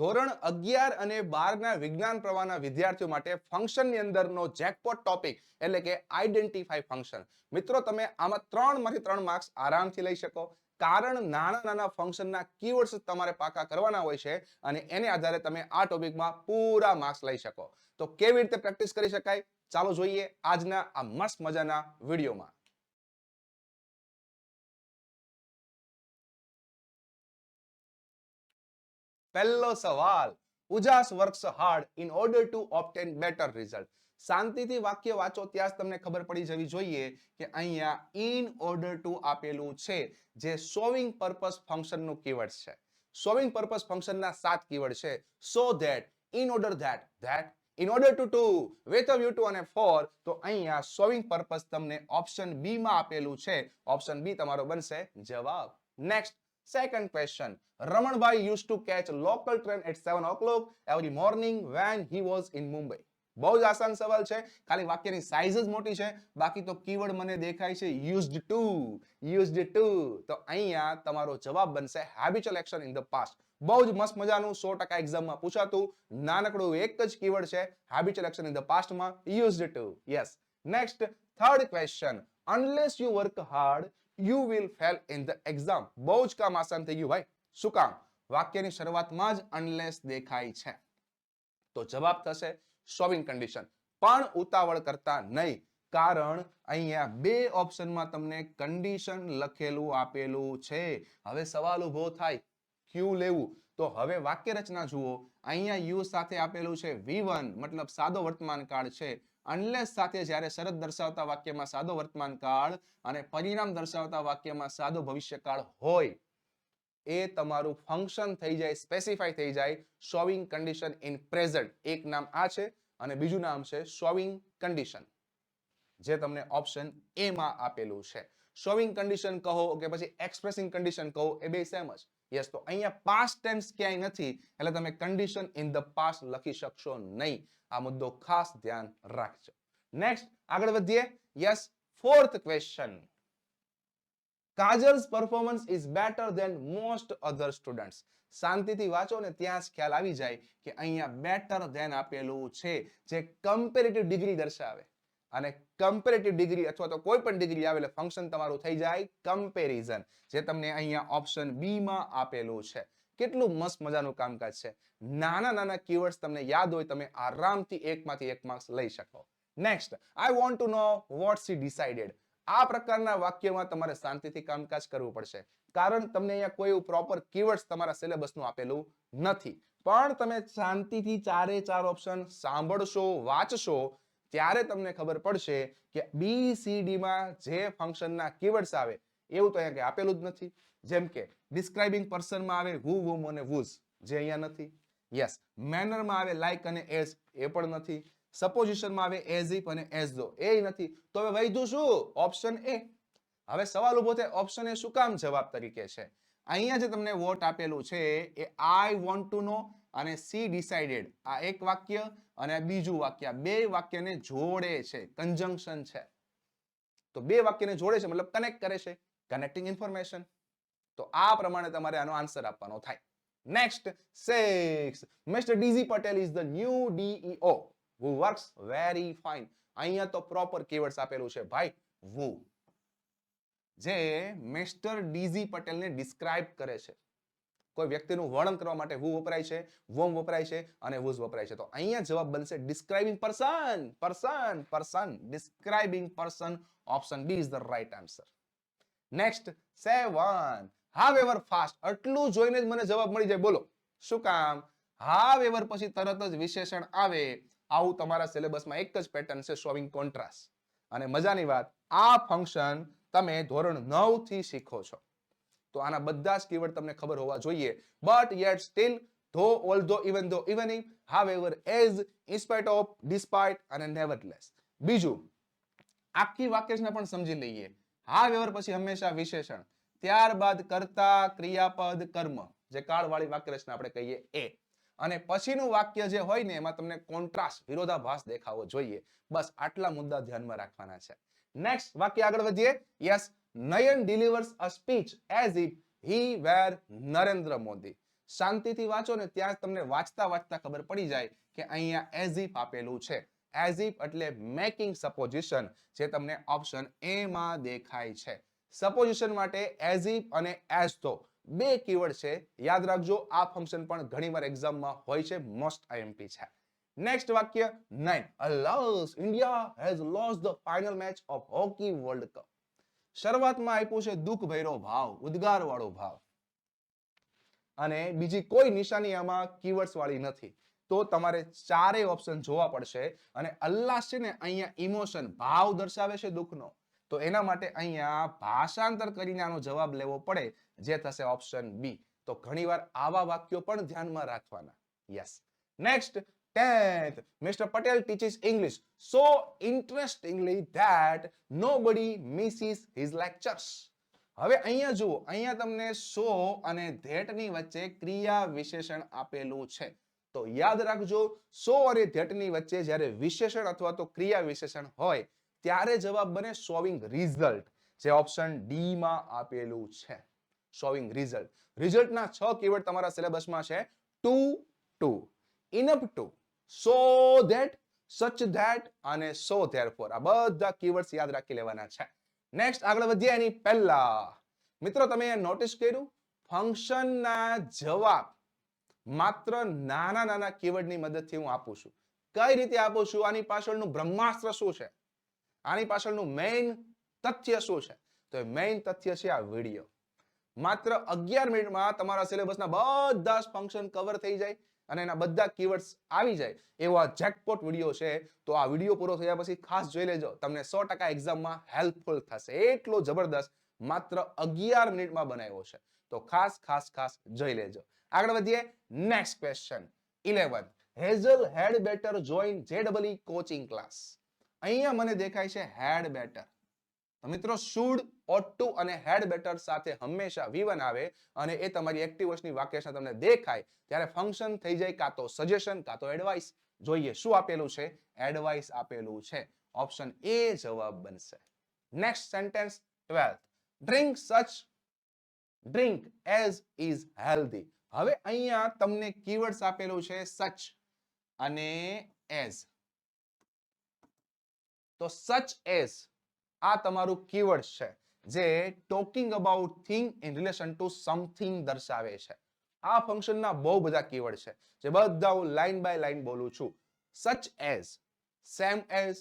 ધોરણ અગિયાર અને બારના વિજ્ઞાન પ્રવાહના વિદ્યાર્થીઓ માટે ફંક્શનની અંદરનો જેકપોટ ટોપિક એટલે કે આઈડેન્ટિફાઈ ફંક્શન મિત્રો, તમે આમાં ત્રણમાંથી ત્રણ માર્ક્સ આરામથી લઈ શકો. કારણ નાના નાના ફંક્શનના કીવર્ડ્સ તમારે પાકા કરવાના હોય છે અને એને આધારે તમે આ ટોપિકમાં પૂરા માર્ક્સ લઈ શકો. તો કેવી રીતે પ્રેક્ટિસ કરી શકાય? ચાલો જોઈએ આજના આ મસ્ત મજાના વિડીયોમાં. પહેલો સવાલ, Ujas works hard in order to obtain better result. શાંતિથી વાક્ય વાંચો, ત્યાં જ તમને ખબર પડી જવી જોઈએ કે અહીંયા ઇન ઓર્ડર ટુ આપેલું છે, જે સોવિંગ પર્પસ ફંક્શનનું કીવર્ડ છે. સોવિંગ પર્પસ ફંક્શનના સાત કીવર્ડ છે. So that, in order that that, in order to to, with view to અને ફોર, તો અહીંયા સોવિંગ પર્પસ તમને ઓપ્શન બી માં આપેલું છે. ઓપ્શન બી તમારો બનશે જવાબ. Next question Ramanbhai used to catch local train at seven o'clock every morning when he was in Mumbai બહુ જ આસાન સવાલ છે. ખાલી વાક્યની સાઇઝ જ મોટી છે. બાકી તો કીવર્ડ મને દેખાય છે યુઝડ ટુ યુઝડ ટુ તો અહીંયા તમારો જવાબ બનશે habitual action in the past બહુ જ મસ્ત મજાનું સો ટકા એક્ઝામમાં પૂછાતું. નાનકડું એક જ કીવર્ડ છે. Habitual action in the પાસ્ટમાં used to yes next third question unless you work hard you will fail in the exam બહુ જ કામ આસાન થઈ ગયું ભાઈ. શું કામ? વાક્યની શરૂઆતમાં જ અનલેસ દેખાય છે. તો જવાબ થશે સોવિંગ કન્ડિશન પણ ઉતાવળ કરતા નહીં. કારણ અહીંયા બે ઓપ્શનમાં તમને કન્ડિશન લખેલું, આપેલું છે. હવે સવાલ ઊભો થાય. ક્યુ લેવું? તો હવે વાક્ય રચના જુઓ. અહીંયા યુ સાથે આપેલું છે. વી મતલબ સાદો વર્તમાન કાળ છે. અનલેસ સાથે જ્યારે શરત દર્શાવતા વાક્યમાં સાદો વર્તમાન કાળ અને પરિણામ દર્શાવતા વાક્યમાં સાદો ભવિષ્યકાળ હોય, એ તમારું ફંક્શન થઈ જાય સ્પેસિફાઈ થઈ જાય શોવિંગ કન્ડિશન ઇન પ્રેઝન્ટ એક નામ આ છે અને બીજું નામ છે શોવિંગ કન્ડિશન જે તમને ઓપ્શન એમાં આપેલું છે. શોવિંગ કન્ડિશન કહો કે પછી એક્સપ્રેસિંગ કન્ડિશન કહો, એ બે સેમ જ. યસ તો અહીંયા પાસ્ટ ટેન્સ ક્યાંય નથી, એટલે તમે કન્ડિશન ઇન ધ પાસ્ટ લખી શકશો નહીં. આ મુદ્દો ખાસ ધ્યાન રાખજો. નેક્સ્ટ આગળ વધીએ. Yes fourth question Kajal's performance is better than most other students શાંતિથી વાંચો ને ત્યાં જ ખ્યાલ આવી જાય કે અહીંયા બેટર ધેન આપેલું છે, જે કમ્પેરેટિવ ડિગ્રી દર્શાવે. અને કમ્પેરેટિવ ડિગ્રી અથવા તો કોઈ પણ ડિગ્રી આવે એટલે ફંક્શન તમારું થઈ જાય કમ્પેરિઝન જે તમને અહીંયા ઓપ્શન બી માં આપેલું છે. કેટલું મસ્ત મજાનું કામકાજ છે. નાના નાના કીવર્ડ્સ તમને યાદ હોય તમે આરામથી એકમાંથી એક માર્ક્સ લઈ શકો. Next I want to know what she decided આ પ્રકારના વાક્યમાં તમારે શાંતિથી કામકાજ કરવું પડશે. કારણ તમને અહીંયા કોઈ પ્રોપર કીવર્ડ્સ તમારા સિલેબસનું આપેલું નથી. પણ તમે શાંતિથી ચારે ચાર ઓપ્શન સાંભળશો, વાંચશો ત્યારે તમને ખબર પડશે કે બી સી ડી માં જે ફંક્શનના કીવર્ડ્સ આવે, એવું તો અહીંયા આપેલું જ નથી. જેમ કે ડિસ્ક્રાઇબિંગ પર્સનમાં આવે હુ વુમ અને વુઝ જે અહીંયા નથી. યસ મેનરમાં આવે લાઇક અને એઝ એ પણ નથી. સપોઝિશનમાં આવે એઝ ઇફ અને એઝ ધો એ નથી. તો હવે વૈધું શું? ઓપ્શન એ હવે સવાલ ઊભો થાય ઓપ્શન એ શું કામ જવાબ તરીકે છે? અહીંયા જે તમને વોટ આપેલું છે, એ આઈ વોન્ટ ટુ નો અને સી ડિસાઇડેડ આ એક વાક્ય અને બીજું વાક્ય, બે વાક્યને જોડે છે કન્જંકશન છે. તો બે વાક્યને જોડે છે, મતલબ કનેક્ટ કરે છે કનેક્ટિંગ ઇન્ફોર્મેશન તો આ પ્રમાણે તમારે આનો આન્સર આપવાનો થાય. Next six mister D Z Patel is the new DEO who works very fine અહીંયા તો પ્રોપર કીવર્ડ્સ આપેલું છે, ભાઈ વુ જે મિસ્ટર ડીઝી પટેલને ડિસ્ક્રાઇબ કરે છે. કોઈ વ્યક્તિનું વર્ણન કરવા માટે હુ વપરાય છે, વોમ વપરાય છે અને હુઝ વપરાય છે. તો અહીંયા જવાબ બનશે describing person person person describing person option B is the right answer next seven however fast આટલું જોઈને જ મને જવાબ મળી જાય. બોલો, શું કામ? હાવેવર પછી તરત જ વિશેષણ આવે. આવું તમારા સિલેબસમાં એક જ પેટર્ન છે શોવિંગ કોન્ટ્રાસ્ટ અને મજાની વાત, આ ફંક્શન તમે ધોરણ નવથી શીખો છો. તો આના બધા જ કીવર્ડ તમને ખબર હોવા જોઈએ. But yet still though although even though even if however as in spite of despite અને નેવરલેસ બીજું, આખી વાક્યને પણ સમજી લઈએ. હાવેવર પછી હંમેશા વિશેષણ. ત્યારબાદ કર્તા, ક્રિયાપદ, કર્મ, જે કાળવાળી વાક્ય રચના આપણે કહીએ એ. અને પછીનું વાક્ય જે હોય ને, એમાં તમને કોન્ટ્રાસ્ટ વિરોધાભાસ દેખાવો જોઈએ. બસ આટલા મુદ્દા ધ્યાનમાં રાખવાના છે. નેક્સ્ટ વાક્ય આગળ વધીએ. Yes Nayan delivers a speech as if he were Narendra Modi. શાંતિથી વાંચો ને ત્યાં તમને વાંચતા વાંચતા ખબર પડી જાય કે અહીંયા એઝ ઇફ આપેલું છે. એઝ ઇફ એટલે મેકિંગ સપોઝિશન જે તમને ઓપ્શન એ માં દેખાય છે. સપોઝિશન માટે એઝ ઇફ અને એઝ તો બે કીવર્ડ છે. યાદ રાખજો, આ ફંક્શન પણ ઘણીવાર એક્ઝામમાં હોય છે. મોસ્ટ આઈએમપી છે. નેક્સ્ટ વાક્ય nine alas India has lost the final match of hockey world cup શરૂઆતમાં આપ્યું છે દુઃખ ભર્યો ભાવ ઉદ્ગાર વાળો ભાવ. અને બીજી કોઈ નિશાની આમાં કીવર્ડ્સ વાળી નથી. તો તમારે ચારેય ઓપ્શન જોવા પડશે અને અલ્લાસ છે ને અહીંયા ઇમોશન, ભાવ દર્શાવે છે દુઃખનો. તો એના માટે અહીંયા ભાષાંતર કરીને આનો જવાબ લેવો પડે, જે થશે ઓપ્શન બી. તો ઘણીવાર આવા વાક્યો પણ ધ્યાનમાં રાખવાના. Yes next 10th Mr. Patel teaches English. So interestingly that nobody misses his lectures. હવે અહીંયા જુઓ, અહીંયા તમને સો અને ધેટની વચ્ચે ક્રિયા વિશેષણ આપેલું છે. તો યાદ રાખજો, સો અને ધેટની વચ્ચે જ્યારે વિશેષણ અથવા તો ક્રિયા વિશેષણ હોય, ત્યારે જવાબ બને સોવિંગ રિઝલ્ટ જે ઓપ્શન ડી માં આપેલું છે. સોવિંગ રિઝલ્ટ રિઝલ્ટના છ કીવર્ડ તમારા સિલેબસમાં છે. Too too enough to so that such that અને સો ધેરફોર આ બધા કીવર્ડ્સ યાદ રાખી લેવાના છે. નેક્સ્ટ આગળ વધીએ એની પહેલા. મિત્રો, તમે નોટિસ કર્યું? ફંક્શનના જવાબ માત્ર નાના નાના કીવર્ડની મદદથી હું આપું છું. કઈ રીતે આપું છું? આની પાછળનું બ્રહ્માસ્ત્ર શું છે? આની પાછળનું મેઇન તથ્ય શું છે? તો મેઇન તથ્ય છે આ વીડિયો માત્ર અગિયાર મિનિટમાં તમારા સિલેબસના બધા જ ફંક્શન કવર થઈ જાય. અને એના બધા કીવર્ડ્સ આવી જાય એવો આ જેકપોટ વીડિયો છે, તો આ વીડિયો પૂરો થયા પછી ખાસ જોઈ લેજો. તમને સો ટકા એક્ઝામમાં હેલ્પફુલ થશે. એટલો જબરદસ્ત માત્ર અગિયાર મિનિટમાં બનાવ્યો છે. તો ખાસ ખાસ ખાસ જોઈ લેજો. આગળ વધીએ. Next question eleven Hazel had better join જેડબલી coaching class અહીંયા મને દેખાય છે હેડ બેટર મિત્રો શુડ ઓટ ટુ અને હેડ બેટર સાથે હંમેશા V1 આવે અને એ તમારી એક્ટિવ વોઇસની વાક્યરચના તમને દેખાય ત્યારે ફંક્શન થઈ જાય કાં તો સજેશન કાં તો એડવાઇસ જોઈએ શું આપેલું છે? એડવાઇસ આપેલું છે. ઓપ્શન એ જવાબ બનશે. Next sentence 12 drink such drink as is healthy હવે અહીંયા તમને કીવર્ડ્સ આપેલું છે સચ અને એઝ તો સચ એઝ આ તમારું કીવર્ડ છે, જે talking about thing in relation to something દર્શાવે છે. આ ફંક્શનના બહુ બધા કીવર્ડ છે, જે બધા હું લાઈન બાય લાઈન બોલું છું. Such as same as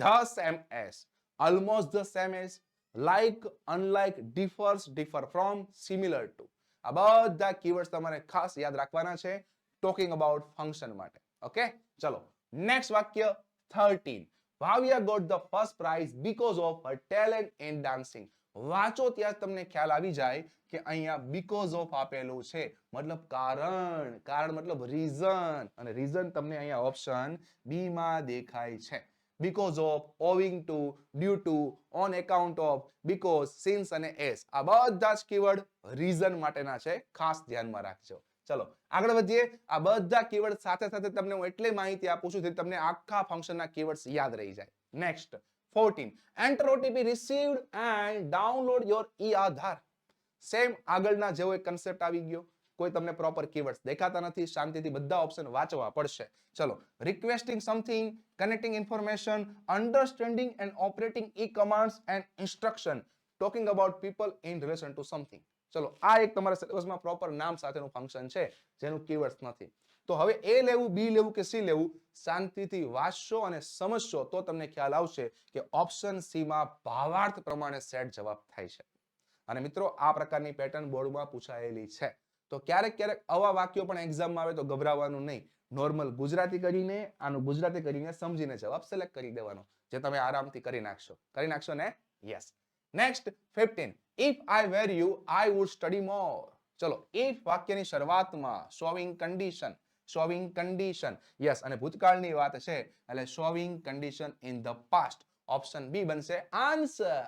the same as almost the same as like unlike differs differ from similar to આ બધા કીવર્ડ્સ તમારે ખાસ યાદ રાખવાના છે ટોકિંગ અબાઉટ ફંક્શન માટે. ઓકે ચલો નેક્સ્ટ વાક્ય 13 Bhavya got the first prize because of her talent in dancing વાંચો ત્યાં તમને ખ્યાલ આવી જાય કે અહીંયા બીકોઝ ઓફ આપેલું છે. મતલબ કારણ. કારણ મતલબ રીઝન અને રીઝન તમને અહીંયા ઓપ્શન બી માં દેખાય છે. Because of owing to due to on account of because since અને એસ આ બધા જ કીવર્ડ રીઝન માટેના છે. ખાસ ધ્યાનમાં રાખજો. ચલો, આગળ વધીએ. આ બધા કીવર્ડ સાથે સાથે તમને હું એટલે માહિતી આપું છું જેથી તમને આખા ફંક્શનના કીવર્ડ્સ યાદ રહી જાય. Next 14 enter OTP received and download your e Aadhaar same આગળના જેવો એક કન્સેપ્ટ આવી ગયો. કોઈ તમને પ્રોપર કીવર્ડ્સ દેખાતા નથી, શાંતિથી બધા ઓપ્શન વાંચવા પડશે. ચલો requesting something connecting information understanding and operating e commands and instruction talking about people in relation to something ચલો, આ એક તમારા સિલેબસમાં પ્રોપર નામ સાથેનું ફંક્શન છે, જેનું કીવર્ડ્સ નથી. તો હવે એ લેવું, બી લેવું કે સી લેવું, શાંતિથી વાંચશો અને સમજશો તો તમને ખ્યાલ આવશે કે ઓપ્શન સી માં ભાવાર્થ પ્રમાણે સેટ જવાબ થાય છે. અને મિત્રો, આ પ્રકારની પેટર્ન બોર્ડમાં પૂછાયેલી છે. તો ક્યારેક ક્યારેક આવા વાક્યો પણ એક્ઝામમાં આવે તો ગભરાવાનું નહીં. નોર્મલ ગુજરાતી કરીને, આનું ગુજરાતી કરીને સમજીને જવાબ સિલેક્ટ કરી દેવાનો, જે તમે આરામથી કરી નાખશો. કરી નાખશો ને? Yes next 15 if I were you I would study more ચલો ઇફ વાક્યની શરૂઆતમાં showing condition showing condition yes અને ભૂતકાળની વાત છે, એટલે showing condition in the past option B બનશે answer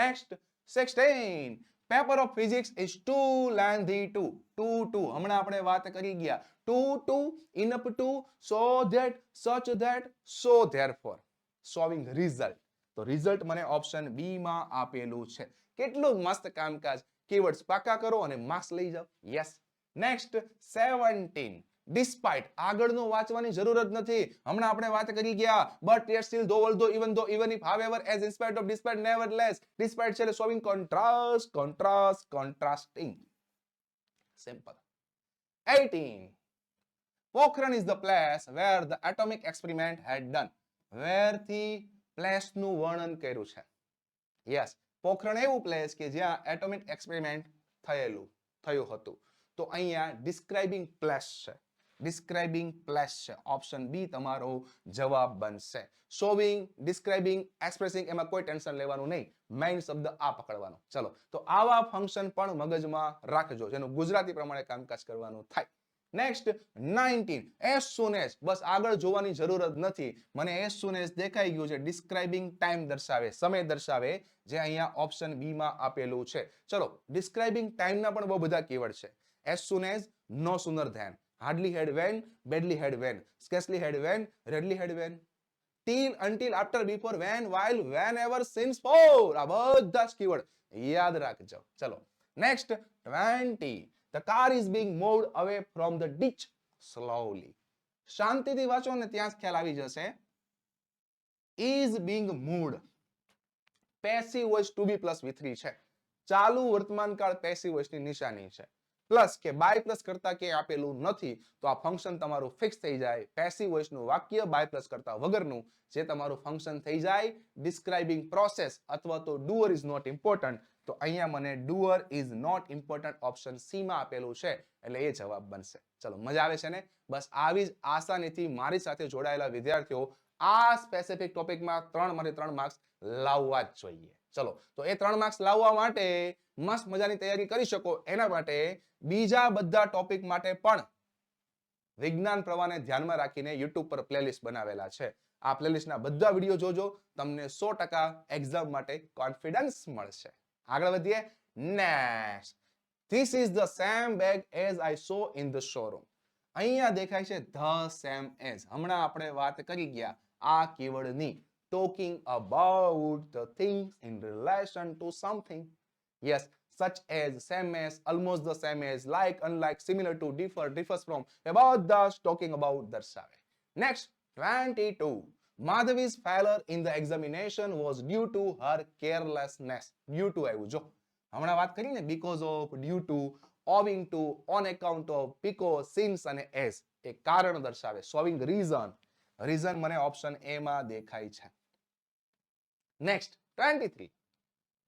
next 16 paper of physics is too lengthy too too too હમણાં આપણે વાત કરી ગયા. Too too enough to so that such that so therefore showing result તો રિઝલ્ટ મને option B માં આપેલું છે કેટલું મસ્ત કામકાજ કીવર્ડ્સ પાકા કરો અને માર્ક્સ લઈ જાઓ યસ નેક્સ્ટ સેવન્ટીન ડિસ્પાઇટ આગળનું વાંચવાની જરૂર જ નથી હમણાં આપણે વાત કરી ગયા but yet still though although even though even if however as in spite of despite nevertheless despite છે showing contrast contrast contrasting simple 18 Pokhran is the place where the atomic experiment had done where થી place નું વર્ણન કર્યું છે. Yes Pokhran એવું place કે જ્યાં atomic experiment થયેલું, થયું હતું. તો અહીંયા ડિસ્ક્રાઇબિંગ પ્લેસ છે. ડિસ્ક્રાઇબિંગ પ્લેસ છે. ઓપ્શન બી તમારો જવાબ બનશે. શોવિંગ ડિસ્ક્રાઇબિંગ, એક્સપ્રેસિંગ એમાં કોઈ ટેન્શન લેવાનું નહીં. મેઇન શબ્દ આ પકડવાનો. ચલો, તો આવા ફંક્શન પણ મગજમાં રાખજો, જેનું ગુજરાતી પ્રમાણે કામકાજ કરવાનું થાય. નેક્સ્ટ 19 એસ soon as બસ આગળ જોવાની જરૂર જ નથી મને એસ soon as દેખાઈ ગયું છે ડિસ્ક્રાઇબિંગ ટાઈમ દર્શાવે સમય દર્શાવે જે અહીંયા ઓપ્શન બી માં આપેલું છે ચલો ડિસ્ક્રાઇબિંગ ટાઈમ ના પણ બહુ બધા કીવર્ડ છે as soon as no sooner than hardly had when badly had when scarcely had when readily had when till until after before when while whenever since for આ બધા જ કીવર્ડ યાદ રાખજો ચલો next 20 the car is being moved away from the ditch slowly શાંતિથી વાંચો ને ત્યાં જ ખ્યાલ આવી જશે. Is being moved passive voice to be plus V છે. ચાલુ વર્તમાન કાળ પેસિવ વોઇસની નિશાની છે. પ્લસ કે બાય પ્લસ કરતા કે આપેલું નથી, તો આ ફંક્શન તમારું ફિક્સ થઈ જાય. પેસિવ વોઇસનું વાક્ય બાય પ્લસ કરતા વગરનું, જે તમારું ફંક્શન થઈ જાય. ડિસ્ક્રાઇબિંગ પ્રોસેસ અથવા તો ડુઅર ઇઝ નોટ ઇમ્પોર્ટન્ટ તો અહીંયા મને doer is not important option સીમાં આપેલું છે, એટલે એ જવાબ બનશે. ચલો, મજા આવે છે ને? બસ આવી જ આસાનીથી મારી સાથે જોડાયેલા વિદ્યાર્થીઓ આ સ્પેસિફિક ટોપિકમાં ત્રણ માટે ત્રણ માર્ક્સ લાવવા જ જોઈએ. ચલો, તો એ ત્રણ માર્ક્સ લાવવા માટે મસ્ત મજાની તૈયારી કરી શકો. એના માટે બીજા બધા ટોપિક માટે પણ વિજ્ઞાન પ્રવાહને ધ્યાનમાં રાખીને યુટ્યુબ પર પ્લેલિસ્ટ બનાવેલા છે. આ પ્લેલિસ્ટના બધા વીડિયો જોજો. તમને સો ટકા એક્ઝામ માટે કોન્ફિડન્સ મળશે. આગળ વધીએ. Next this is the same bag as I saw in the showroom અહીંયા દેખાય છે ધ સેમ એઝ હમણાં આપણે વાત કરી ગયા આ કીવર્ડની talking about the things in relation to something yes such as, same as, almost the same as, like, unlike, similar to, differ, differs from. About જ talking about દર્શાવે next 22 madhavi's failure in the examination was due to her carelessness due to આવ્યું જો હમણાં વાત કરી ને because of due to owing to on account of because since અને as એ કારણ દર્શાવે showing reason reason મને ઓપ્શન એ માં દેખાય છે next 23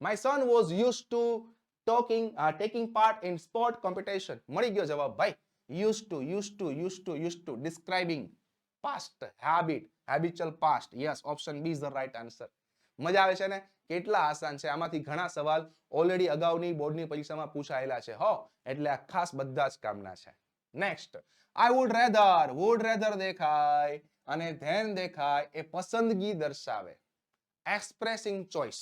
my son was used to talking uh, taking part in sport competition મળી ગયો જવાબ ભાઈ used to used to used to used to describing past habit habitual past yes option B is the right answer મજા આવે છે ને? કેટલા આસાન છે? આમાંથી ઘણા સવાલ ઓલરેડી અગાઉની બોર્ડની પરીક્ષામાં પૂછાયેલા છે, હો? એટલે આ ખાસ બધા જ કામના છે. Next I would rather would rather દેખાય અને ધેન દેખાય એ પસંદગી દર્શાવે. એક્સપ્રેસિંગ ચોઇસ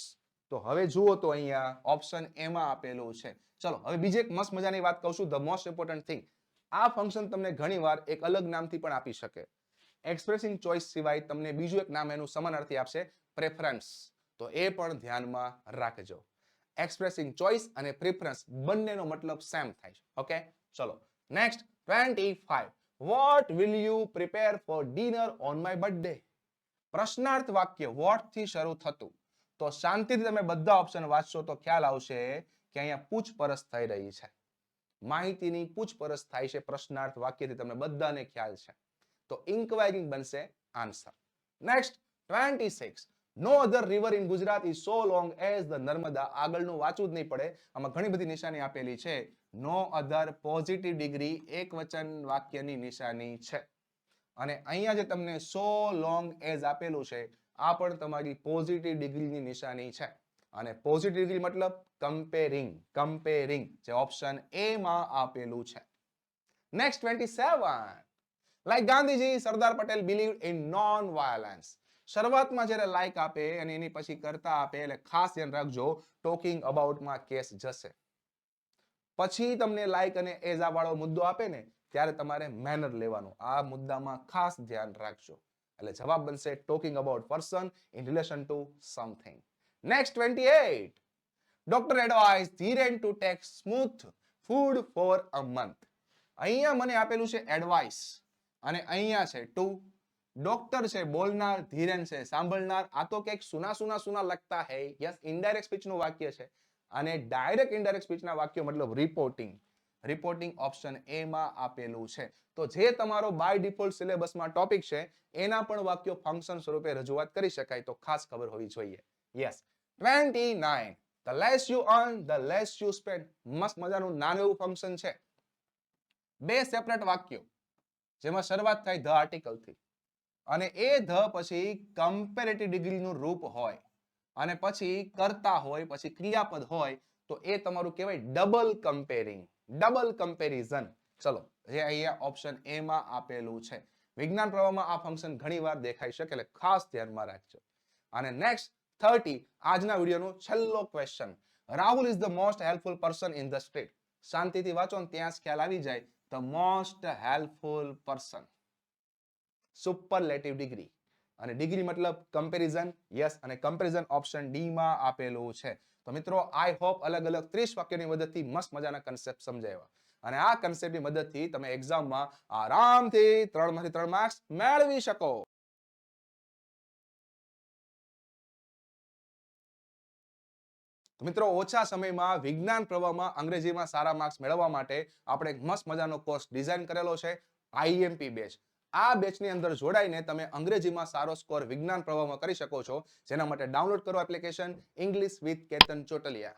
તો હવે જુઓ તો અહીંયા ઓપ્શન એમાં આપેલું છે. ચલો, હવે બીજી એક મસ્ત મજાની વાત કહું છું ધ મોસ્ટ ઇમ્પોર્ટન્ટ થિંગ આ ફંક્શન તમને ઘણીવાર એક અલગ નામથી પણ આપી શકે. એક્સપ્રેસિંગ ચોઇસ સિવાય તમને બીજું એક નામ એનું સમાનાર્થી આપશે પ્રેફરન્સ તો એ પણ ધ્યાનમાં રાખજો. એક્સપ્રેસિંગ ચોઇસ અને પ્રેફરન્સ બંનેનો મતલબ સેમ થાય છે. ઓકે ચલો. Next 25 what will you prepare for dinner on my birthday પ્રશ્નાર્થ વાક્ય વોટથી શરૂ થતું? તો શાંતિથી તમે બધા ઓપ્શન વાંચશો તો ખ્યાલ આવશે કે અહીંયા પૂછપરછ થઈ રહી છે. માહિતીની પૂછપરછ થાય છે પ્રશ્નાર્થ વાક્યથી તમને બધાને ખ્યાલ છે. તો ઇન્ક્વાયરિંગ બનશે answer next 26 no other river in Gujarat is so long as the Narmada આગળનું વાંચવું જ નહીં પડે. આમાં ઘણી બધી નિશાની આપેલી છે. નો અધર પોઝિટિવ ડિગ્રી એક વચન વાક્યની નિશાની છે. અને અહીંયા જે તમને સો લોંગ એઝ આપેલું છે, આ પણ તમારી પોઝિટિવ ડિગ્રીની નિશાની છે. અને પોઝિટિવ ડિગ્રી મતલબ કમ્પેરિંગ કમ્પેરિંગ જે ઓપ્શન એ માં આપેલું છે. Next 27 like Gandhiji Sardar Patel believe in non violence શરૂઆતમાં જ્યારે લાઈક આપે અને એની પછી કરતા આપે, એટલે ખાસ ધ્યાન રાખજો ટોકિંગ અબાઉટમાં કેસ જશે. પછી તમને લાઈક અને એઝા વાળો મુદ્દો આપે ને, ત્યારે તમારે મેનર લેવાનું. આ મુદ્દામાં ખાસ ધ્યાન રાખજો. એટલે જવાબ બનશે talking about person in relation to something next 28 doctor advise Dhiren to take smooth food for a month અહીંયા મને આપેલું છે એડવાઇસ અને અહીંયા છે ટુ. ડોક્ટર છે, બોલનાર, ધીરેન છે, સાંભળનાર. આ તો કંઈક સુના સુના સુના લગતા હે. યસ ઇનડાયરેક્ટ સ્પીચનું વાક્ય છે. અને ડાયરેક્ટ ઇનડાયરેક્ટ સ્પીચ ના વાક્યો મતલબ રિપોર્ટિંગ રિપોર્ટિંગ ઓપ્શન એ માં આપેલું છે. તો જે તમારો બાય ડિફોલ્ટ સિલેબસમાં ટોપિક છે, એના પણ વાક્યો ફંક્શન સ્વરૂપે રજૂઆત કરી શકાય તો ખાસ ખબર હોવી જોઈએ. Yes 29 the less you earn the less you spend મસ્ત મજાનું નાનું એવું ફંક્શન છે. બે સેપરેટ વાક્યો. જેમાં શરૂઆત થાય ધ આર્ટિકલથી અને એ ધ પછી કમ્પેરેટિવ ડિગ્રીનું રૂપ હોય. અને પછી કરતા હોય, પછી ક્રિયાપદ હોય, તો એ તમારું કહેવાય ડબલ કમ્પેરિંગ ડબલ કમ્પેરિઝન ચલો જે અહીંયા ઓપ્શન એ માં આપેલું છે. વિજ્ઞાન પ્રવાહમાં આ ફંક્શન ઘણીવાર દેખાઈ શકે એટલે ખાસ ધ્યાનમાં રાખજો. અને નેક્સ્ટ થર્ટી આજના વિડીયોનો છેલ્લો question Rahul is the most helpful person in the street શાંતિથી વાંચો ત્યાં ખ્યાલ આવી જાય. The most helpful person superlative degree અને ડિગ્રી મતલબ કમ્પેરિઝન યસ અને કમ્પેરિઝન ઓપ્શન ડી માં આપેલું છે. તો મિત્રો આઈ હોપ અલગ અલગ 30 વાક્યોની મદદથી મસ્ત મજાના કન્સેપ્ટ સમજાવ્યા. અને આ કન્સેપ્ટની મદદથી તમે એક્ઝામમાં આરામથી ત્રણમાંથી ત્રણ માર્ક્સ મેળવી શકો. તો મિત્રો, ઓછા સમયમાં વિજ્ઞાન પ્રવાહમાં અંગ્રેજીમાં સારા માર્ક્સ મેળવવા માટે આપણે એક મસ્ત મજાનો કોર્સ ડિઝાઇન કરેલો છે આઈએમપી બેચ આ બેચની અંદર જોડાઈને તમે અંગ્રેજીમાં સારો સ્કોર વિજ્ઞાન પ્રવાહમાં કરી શકો છો. જેના માટે ડાઉનલોડ કરો application English with Ketan Chotaliya.